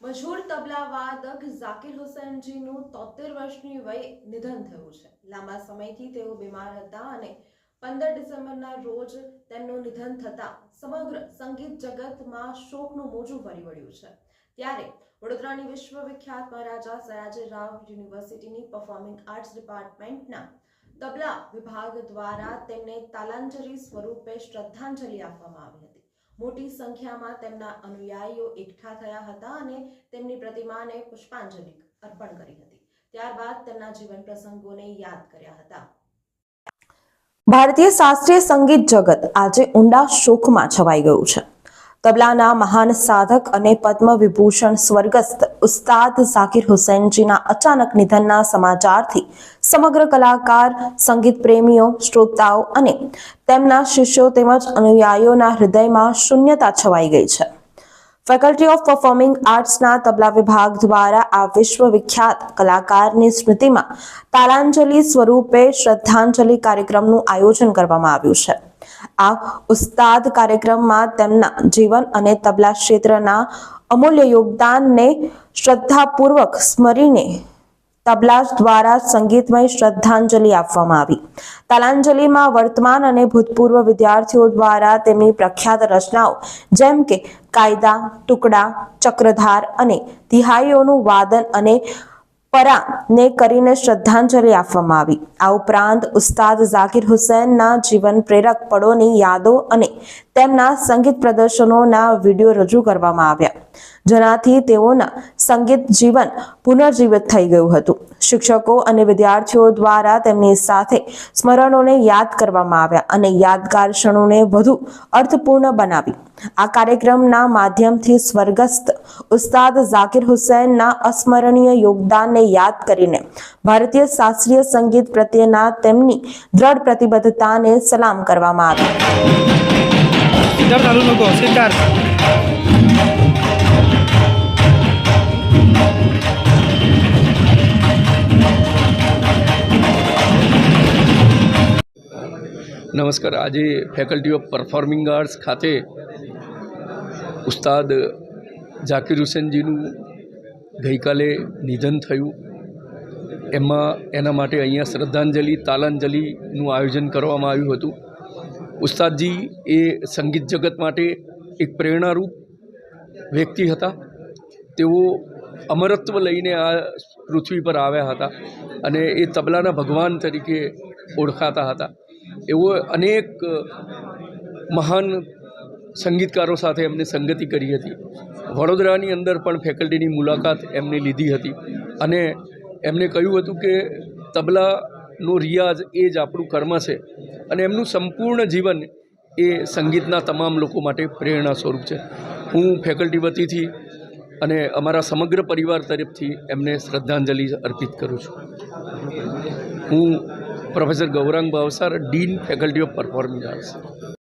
મશહૂર તબલાવાદક ઝાકિર હુસૈનજીનું તોતેર વર્ષની વય નિધન થયું છે. લાંબા સમયથી તેઓ બીમાર હતા અને પંદર ડિસેમ્બરના રોજ તેમનું નિધન થતાં સમગ્ર સંગીત જગતમાં શોકનું મોજું ફરી વળ્યું છે. ત્યારે વડોદરાની વિશ્વવિખ્યાત મહારાજા સયાજીરાવ યુનિવર્સિટીની પરફોર્મિંગ આર્ટ્સ ડિપાર્ટમેન્ટના તબલા વિભાગ દ્વારા તેમને તાલાંજલિ સ્વરૂપે શ્રદ્ધાંજલિ આપવામાં આવી હતી. મોટી સંખ્યામાં તેમના અનુયાયીઓ એકઠા થયા હતા અને તેમની પ્રતિમાને પુષ્પાંજલિ અર્પણ કરી હતી. ત્યારબાદ તેમના જીવન પ્રસંગોને યાદ કર્યા હતા. ભારતીય શાસ્ત્રીય સંગીત જગત આજે ઊંડા શોકમાં છવાઈ ગયું છે. તબલાના મહાન સાધક અને પદ્મ વિભૂષણ સ્વર્ગસ્થ ઉસ્તાદ ઝાકિર હુસૈનજીના અચાનક નિધનના સમાચારથી સમગ્ર કલાકાર, સંગીત પ્રેમીઓ, શ્રોતાઓ અને તેમના શિષ્યો તેમજ અનુયાયીઓના હૃદયમાં શૂન્યતા છવાઈ ગઈ છે. ફેકલ્ટી ઓફ પરફોર્મિંગ આર્ટ્સના તબલા વિભાગ દ્વારા આ વિશ્વવિખ્યાત કલાકારની સ્મૃતિમાં તાલાંજલિ સ્વરૂપે શ્રદ્ધાંજલિ કાર્યક્રમનું આયોજન કરવામાં આવ્યું છે. આ ઉસ્તાદ કાર્યક્રમમાં તેમના જીવન અને તબલા ક્ષેત્રના અમૂલ્ય યોગદાનને શ્રદ્ધાપૂર્વક સ્મરીને તબલા દ્વારા સંગીતમય શ્રદ્ધાંજલિ આપવામાં આવી. તાલાંજલિમાં વર્તમાન અને ભૂતપૂર્વ વિદ્યાર્થીઓ દ્વારા તેમની પ્રખ્યાત રચનાઓ જેમ કે કાયદા, ટુકડા, ચક્રધાર અને તિહાઈઓનું વાદન અને પરાને કરીને શ્રદ્ધાંજલિ આપવામાં આવી. આ ઉપરાંત ઉસ્તાદ ઝાકિર હુસૈનના જીવન પ્રેરક પળોની યાદો અને તેમના સંગીત પ્રદર્શનોના વીડિયો રજૂ કરવામાં આવ્યા. જેનાથી તેઓના સંગીત જીવન પુનર્જીવિત થઈ ગયું હતું. શિક્ષકો અને વિદ્યાર્થીઓ દ્વારા તેમની સાથે સ્મરણોને યાદ કરવામાં આવ્યા અને યાદગાર ક્ષણોને વધુ અર્થપૂર્ણ બનાવી. આ કાર્યક્રમના માધ્યમથી સ્વર્ગસ્થ ઉસ્તાદ ઝાકિર હુસૈનના અસ્મરણીય યોગદાનને યાદ કરીને ભારતીય શાસ્ત્રીય સંગીત પ્રત્યેના તેમની દ્રઢ પ્રતિબદ્ધતાને સલામ કરવામાં આવી નમસ્કાર. આજે ફેકલ્ટી ઓફ પરફોર્મિંગ આર્ટ્સ ખાતે ઉસ્તાદ ઝાકિર હુસેનજીનું ગઈકાલે નિધન થયું. એમાં એના માટે અહીંયા શ્રદ્ધાંજલિ, તાલાંજલિનું આયોજન કરવામાં આવ્યું હતું. ઉસ્તાદજી એ સંગીત જગત માટે એક પ્રેરણારૂપ વ્યક્તિ હતા. તેઓ અમરત્વ લઈને આ પૃથ્વી પર આવ્યા હતા અને એ તબલાના ભગવાન તરીકે ઓળખાતા હતા. એવો અનેક મહાન સંગીતકારો સાથે એમને સંગતિ કરી હતી. વડોદરાની અંદર પણ ફેકલ્ટીની મુલાકાત એમને લીધી હતી. અને એમને કહ્યું હતું કે તબલાનો રિયાઝ એ જ આપણું કર્મ છે અને એમનું સંપૂર્ણ જીવન એ સંગીતના તમામ લોકો માટે પ્રેરણા સ્વરૂપ છે. હું ફેકલ્ટી વતીથી અને અમારા સમગ્ર પરિવાર તરફથી એમને શ્રદ્ધાંજલિ અર્પિત કરું છું. હું professor Gaurang Bhavsar dean faculty of performing arts